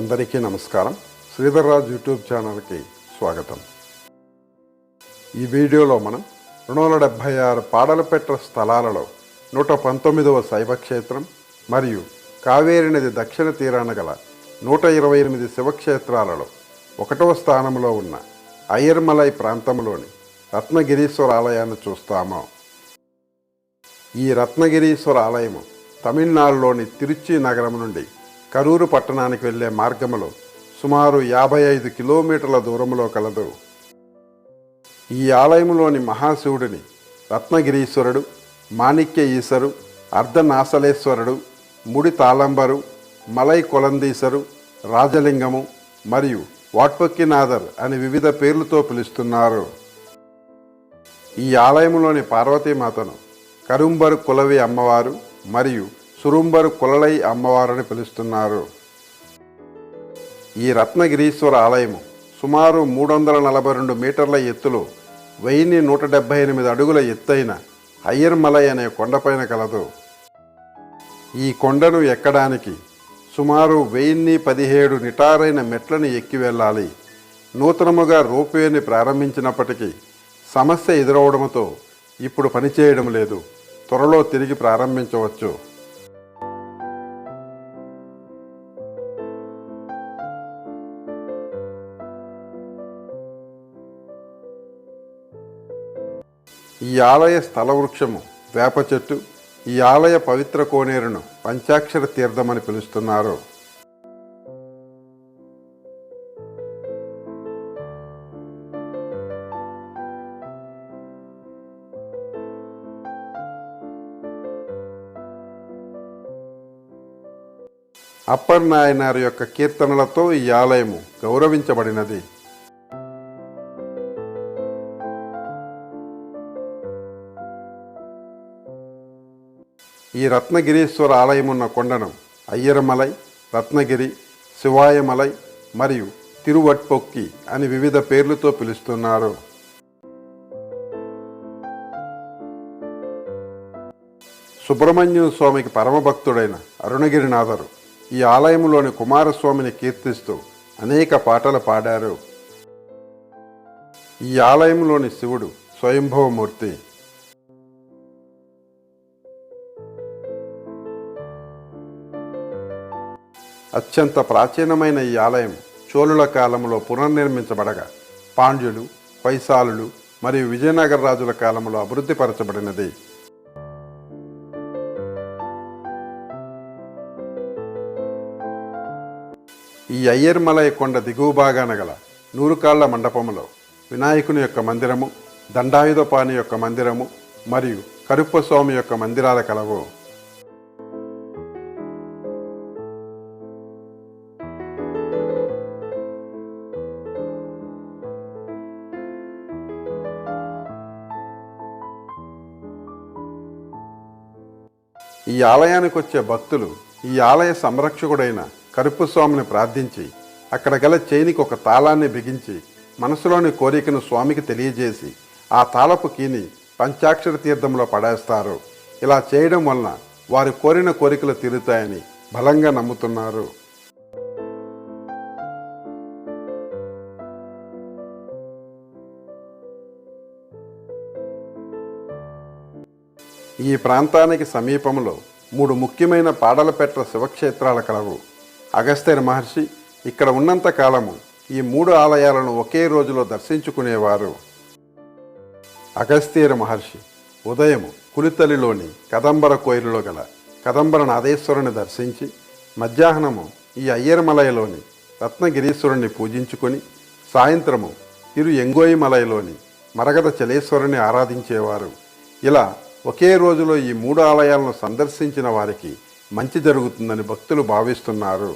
అందరికీ నమస్కారం. శ్రీధర్రాజ్ యూట్యూబ్ ఛానల్కి స్వాగతం. ఈ వీడియోలో మనం రెండు వందల డెబ్భై ఆరు పాడలపెట్ట స్థలాలలో నూట పంతొమ్మిదవ శైవక్షేత్రం మరియు కావేరి నది దక్షిణ తీరాన గల నూట ఇరవై ఎనిమిది శివక్షేత్రాలలో ఒకటవ స్థానంలో ఉన్న అయ్యర్మలై ప్రాంతంలోని రత్నగిరీశ్వర ఆలయాన్ని చూస్తాము. ఈ రత్నగిరీశ్వర ఆలయము తమిళనాడులోని తిరుచి నగరం నుండి కరూరు పట్టణానికి వెళ్ళే మార్గములో సుమారు యాభై ఐదు కిలోమీటర్ల దూరంలో కలదు. ఈ ఆలయంలోని మహాశివుడిని రత్నగిరీశ్వరుడు మాణిక్య ఈశ్వరు అర్ధనాసలేశ్వరుడు ముడి తాళంబరు మలై కొలందీశరు రాజలింగము మరియు వాట్పక్కినాథర్ అని వివిధ పేర్లతో పిలుస్తున్నారు. ఈ ఆలయంలోని పార్వతీమాతను కరుంబరు కులవి అమ్మవారు మరియు సురుంబరు కులలై అమ్మవారని పిలుస్తున్నారు. ఈ రత్నగిరీశ్వర ఆలయము సుమారు మూడు వందల నలభై రెండు మీటర్ల ఎత్తులో వెయ్యి నూట డెబ్భై ఎనిమిది అడుగుల ఎత్తైన అయ్యర్మలై అనే కొండపైన కలదు. ఈ కొండను ఎక్కడానికి సుమారు వెయ్యిన్ని పదిహేడు నిటారైన మెట్లను ఎక్కి వెళ్ళాలి. నూతనముగా రోప్వేని ప్రారంభించినప్పటికీ సమస్య ఎదురవడంతో ఇప్పుడు పనిచేయడం లేదు. త్వరలో తిరిగి ప్రారంభించవచ్చు. ఈ ఆలయ స్థల వృక్షము వేప చెట్టు ఈ ఆలయ పవిత్ర కోనేరును పంచాక్షర తీర్థమని పిలుస్తున్నారు. అప్పర్ నాయనార్ యొక్క కీర్తనలతో ఈ ఆలయము గౌరవించబడినది. ఈ రత్నగిరీశ్వర ఆలయమున్న కొండను అయ్యరమలై రత్నగిరి శివాయమలై మరియు తిరువట్పొక్కి అని వివిధ పేర్లతో పిలుస్తున్నారు. సుబ్రహ్మణ్యం స్వామికి పరమభక్తుడైన అరుణగిరినాథరు ఈ ఆలయంలోని కుమారస్వామిని కీర్తిస్తూ అనేక పాటలు పాడారు. ఈ ఆలయంలోని శివుడు స్వయంభవమూర్తి అత్యంత ప్రాచీనమైన ఈ ఆలయం చోళుల కాలంలో పునర్నిర్మించబడగా పాండ్యులు వైశాలులు మరియు విజయనగర రాజుల కాలంలో అభివృద్ధిపరచబడినది. ఈ అయ్యర్మలై కొండ దిగువ భాగాన గల నూరుకాళ్ళ మండపములో వినాయకుని యొక్క మందిరము దండాయుధపాణి యొక్క మందిరము మరియు కరుప్పస్వామి యొక్క మందిరాల కలవు. ఈ ఆలయానికి వచ్చే భక్తులు ఈ ఆలయ సంరక్షకుడైన కరుపుస్వామిని ప్రార్థించి అక్కడ గల చేనికి ఒక తాళాన్ని బిగించి మనసులోని కోరికను స్వామికి తెలియజేసి ఆ తాళపు కీని పంచాక్షర తీర్థంలో పడేస్తారు. ఇలా చేయడం వలన వారు కోరిన కోరికలు తీరుతాయని బలంగా నమ్ముతున్నారు. ఈ ప్రాంతానికి సమీపంలో మూడు ముఖ్యమైన పాడలపెట్ట శివక్షేత్రాల కలవు. అగస్త్యర్ మహర్షి ఇక్కడ ఉన్నంత కాలము ఈ మూడు ఆలయాలను ఒకే రోజులో దర్శించుకునేవారు. అగస్త్యర్ మహర్షి ఉదయము కులితలిలోని కదంబర కోయిలలో గల కదంబర నాదేశ్వరుని దర్శించి మధ్యాహ్నము ఈ అయ్యర్మలయలోని రత్నగిరీశ్వరుని పూజించుకొని సాయంత్రము తిరు ఎంగోయిమలయలోని మరగద చలేశ్వరుని ఆరాధించేవారు. ఇలా ఒకే రోజులో ఈ మూడు ఆలయాలను సందర్శించిన వారికి మంచి జరుగుతుందని భక్తులు భావిస్తున్నారు.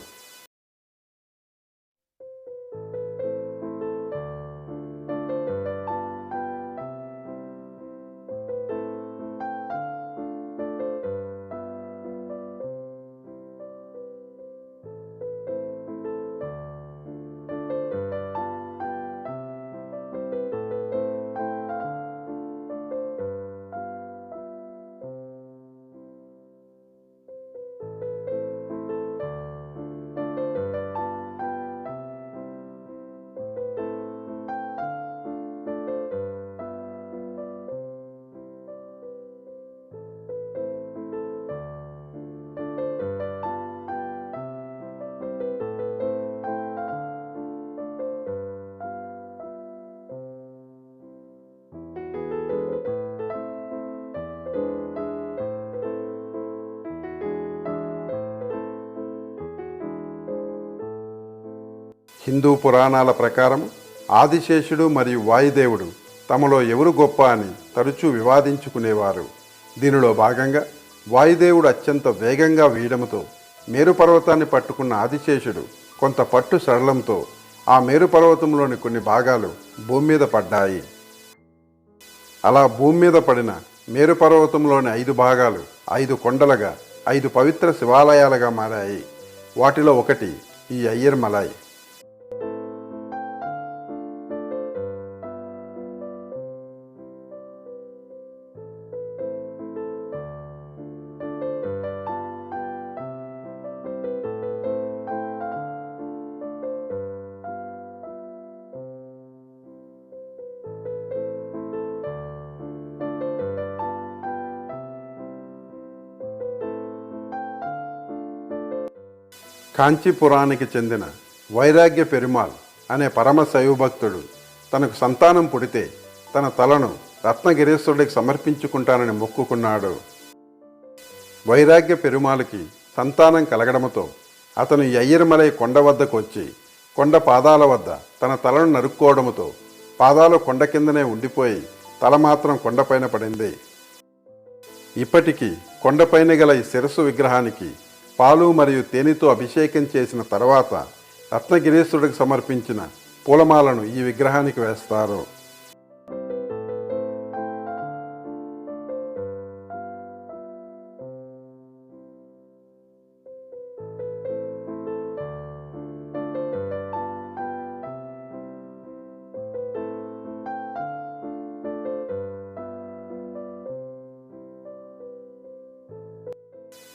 హిందూ పురాణాల ప్రకారం ఆదిశేషుడు మరియు వాయుదేవుడు తమలో ఎవరు గొప్ప అని తరచూ వివాదించుకునేవారు. దీనిలో భాగంగా వాయుదేవుడు అత్యంత వేగంగా వేయడంతో మేరుపర్వతాన్ని పట్టుకున్న ఆదిశేషుడు కొంత పట్టు సడలంతో ఆ మేరుపర్వతంలోని కొన్ని భాగాలు భూమి మీద పడ్డాయి. అలా భూమి మీద పడిన మేరుపర్వతంలోని ఐదు భాగాలు ఐదు కొండలుగా ఐదు పవిత్ర శివాలయాలుగా మారాయి. వాటిలో ఒకటి ఈ అయ్యర్మలాయి కాంచీపురానికి చెందిన వైరాగ్య పెరుమాల్ అనే పరమ శైవభక్తుడు తనకు సంతానం పుడితే తన తలను రత్నగిరీశ్వరుడికి సమర్పించుకుంటానని మొక్కుకున్నాడు. వైరాగ్య పెరుమాళకి సంతానం కలగడంతో అతను అయ్యర్మలై కొండ వద్దకు వచ్చి కొండ పాదాల వద్ద తన తలను నరుక్కోవడంతో పాదాలు కొండ కిందనే ఉండిపోయి తల మాత్రం కొండపైన పడింది. ఇప్పటికీ కొండపైన గల ఈ శిరస్సు విగ్రహానికి పాలు మరియు తేనెతో అభిషేకం చేసిన తర్వాత రత్నగిరీశ్వరుడికి సమర్పించిన పూలమాలను ఈ విగ్రహానికి వేస్తారు.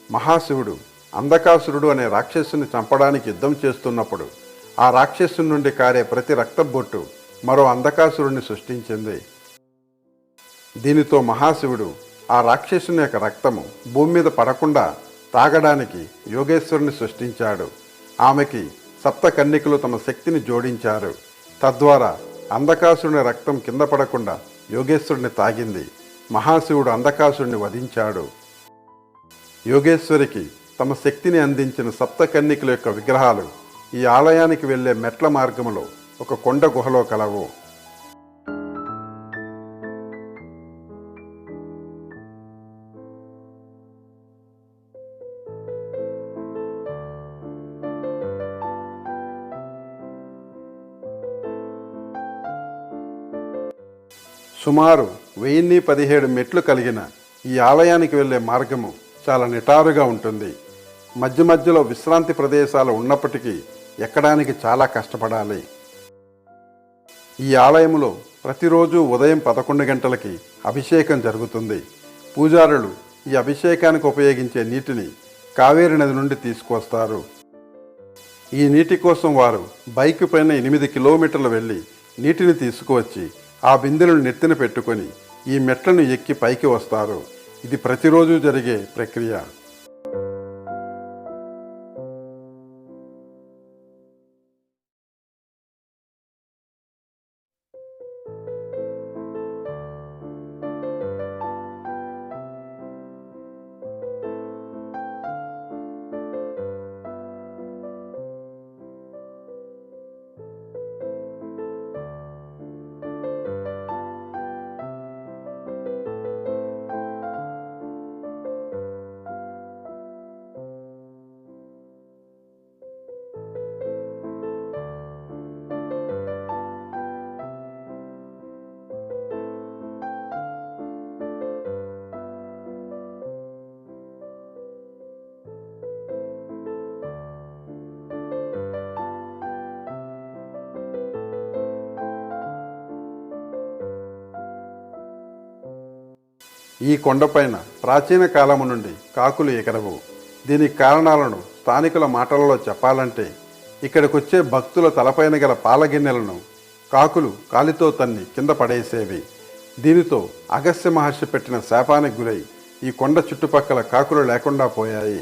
మహాశివుడు అంధకాసురుడు అనే రాక్షసుని చంపడానికి యుద్ధం చేస్తున్నప్పుడు ఆ రాక్షసుని నుండి కారే ప్రతి రక్తబొట్టు మరో అంధకాసురుణ్ణి సృష్టించింది. దీనితో మహాశివుడు ఆ రాక్షసుని యొక్క రక్తము భూమి మీద పడకుండా తాగడానికి యోగేశ్వరుని సృష్టించాడు. ఆమెకి సప్త కన్నికలు తమ శక్తిని జోడించారు. తద్వారా అంధకాసురుని రక్తం కింద పడకుండా యోగేశ్వరుని తాగింది. మహాశివుడు అంధకాసురుని వధించాడు. యోగేశ్వరికి తమ శక్తిని అందించిన సప్త యొక్క విగ్రహాలు ఈ ఆలయానికి వెళ్ళే మెట్ల మార్గములో ఒక కొండ గుహలో కలవు. సుమారు వెయ్యిన్ని పదిహేడు మెట్లు కలిగిన ఈ ఆలయానికి వెళ్ళే మార్గము చాలా నిటారుగా ఉంటుంది. మధ్య మధ్యలో విశ్రాంతి ప్రదేశాలు ఉన్నప్పటికీ ఎక్కడానికి చాలా కష్టపడాలి. ఈ ఆలయంలో ప్రతిరోజు ఉదయం పదకొండు గంటలకి అభిషేకం జరుగుతుంది. పూజారులు ఈ అభిషేకానికి ఉపయోగించే నీటిని కావేరి నది నుండి తీసుకొస్తారు ఈ నీటి కోసం వారు బైక్ పైన ఎనిమిది కిలోమీటర్లు వెళ్ళి నీటిని తీసుకువచ్చి ఆ బిందెలను నెత్తిన పెట్టుకొని ఈ మెట్లను ఎక్కి పైకి వస్తారు. ఇది ప్రతిరోజు జరిగే ప్రక్రియ. ఈ కొండపైన ప్రాచీన కాలము నుండి కాకులు ఎగరవు. దీనికి కారణాలను స్థానికుల మాటలలో చెప్పాలంటే ఇక్కడికొచ్చే భక్తుల తలపైన గల పాలగిన్నెలను కాకులు కాలితో తన్ని కింద పడేసేవి. దీనితో అగస్త్య మహర్షి పెట్టిన శాపానికి గురై ఈ కొండ చుట్టుపక్కల కాకులు లేకుండా పోయాయి.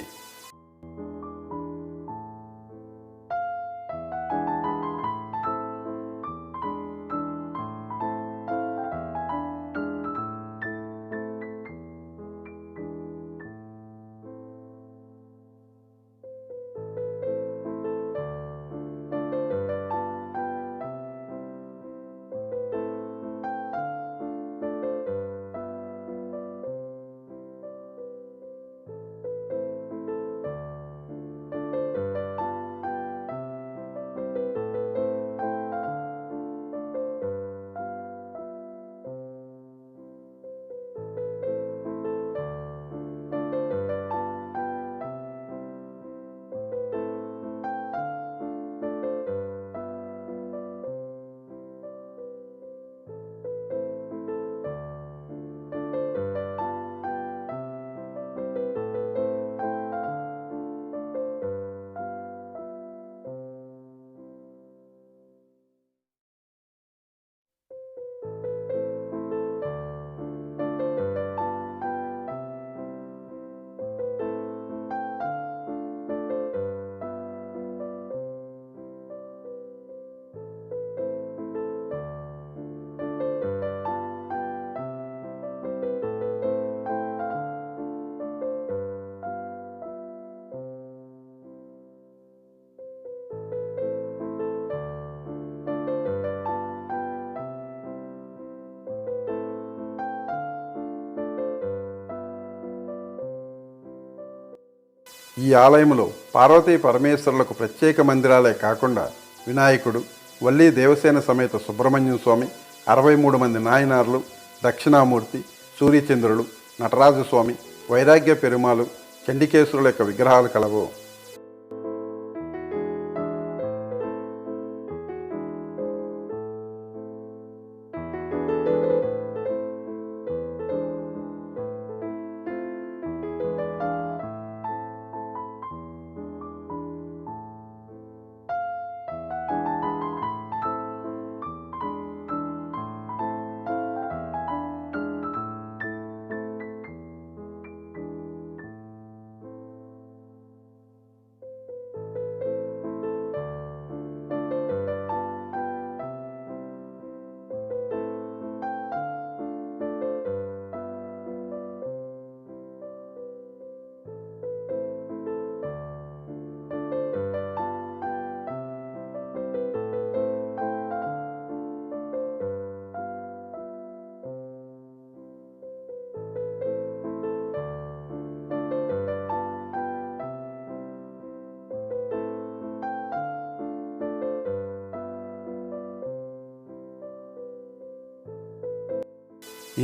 ఆలయంలో పార్వతీ పరమేశ్వరులకు ప్రత్యేక మందిరాలే కాకుండా వినాయకుడు వల్లీ దేవసేన సమేత సుబ్రహ్మణ్యం స్వామి అరవై మూడు మంది నాయనార్లు దక్షిణామూర్తి సూర్యచంద్రులు నటరాజస్వామి వైరాగ్య పెరుమాలు చండికేశ్వరుల యొక్క విగ్రహాలు కలవు.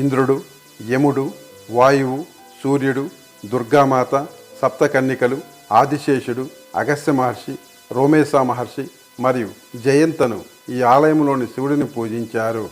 ఇంద్రుడు యముడు వాయువు సూర్యుడు దుర్గామాత సప్తకన్నికలు ఆదిశేషుడు అగస్త్య మహర్షి రోమేశా మహర్షి మరియు జయంతను ఈ ఆలయంలోని శివుడిని పూజించారు.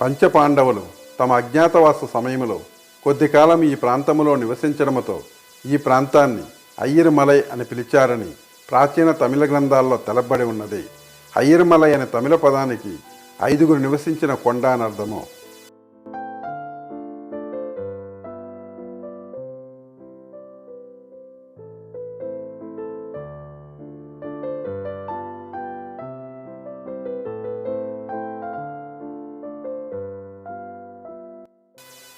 పంచపాండవులు తమ అజ్ఞాతవాస సమయంలో కొద్ది కాలం ఈ ప్రాంతంలో నివసించడంతో ఈ ప్రాంతాన్ని అయ్యర్మలై అని పిలిచారని ప్రాచీన తమిళ గ్రంథాల్లో తెలబడి ఉన్నది. అయ్యర్మలై అనే తమిళ పదానికి ఐదుగురు నివసించిన కొండ అని అర్థము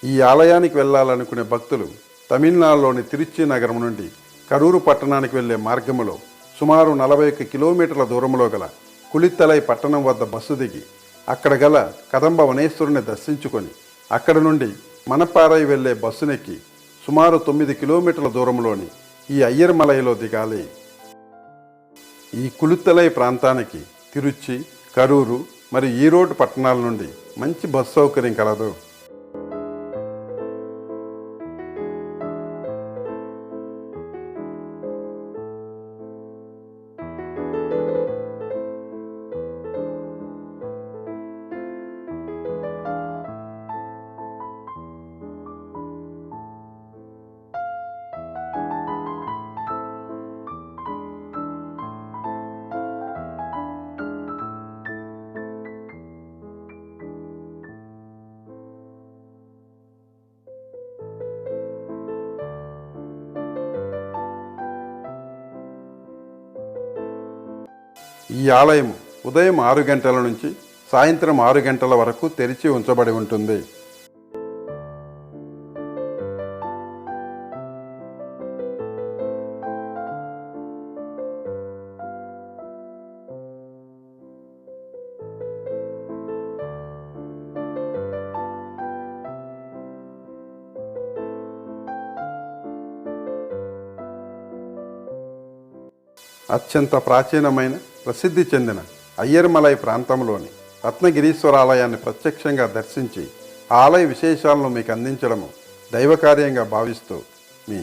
ఈ ఆలయానికి వెళ్ళాలనుకునే భక్తులు తమిళనాడులోని తిరుచి నగరం నుండి కరూరు పట్టణానికి వెళ్ళే మార్గములో సుమారు నలభై ఒక్క కిలోమీటర్ల దూరంలో గల కుళిత్తలై పట్టణం వద్ద బస్సు దిగి అక్కడ గల కదంబ వనేశ్వరుని దర్శించుకొని అక్కడ నుండి మనపారై వెళ్ళే బస్సునెక్కి సుమారు తొమ్మిది కిలోమీటర్ల దూరంలోని ఈ అయ్యర్మలైలో దిగాలి. ఈ కులుత్తలై ప్రాంతానికి తిరుచి కరూరు మరియు ఈరోడ్ పట్టణాల నుండి మంచి బస్సు సౌకర్యం కలదు. ఈ ఆలయం ఉదయం ఆరు గంటల నుంచి సాయంత్రం ఆరు గంటల వరకు తెరిచి ఉంచబడి ఉంటుంది. అత్యంత ప్రాచీనమైన ప్రసిద్ధి చెందిన అయ్యర్మలై ప్రాంతంలోని రత్నగిరీశ్వరాలయాన్ని ప్రత్యక్షంగా దర్శించి ఆలయ విశేషాలను మీకు అందించడము దైవకార్యంగా భావిస్తూ మీ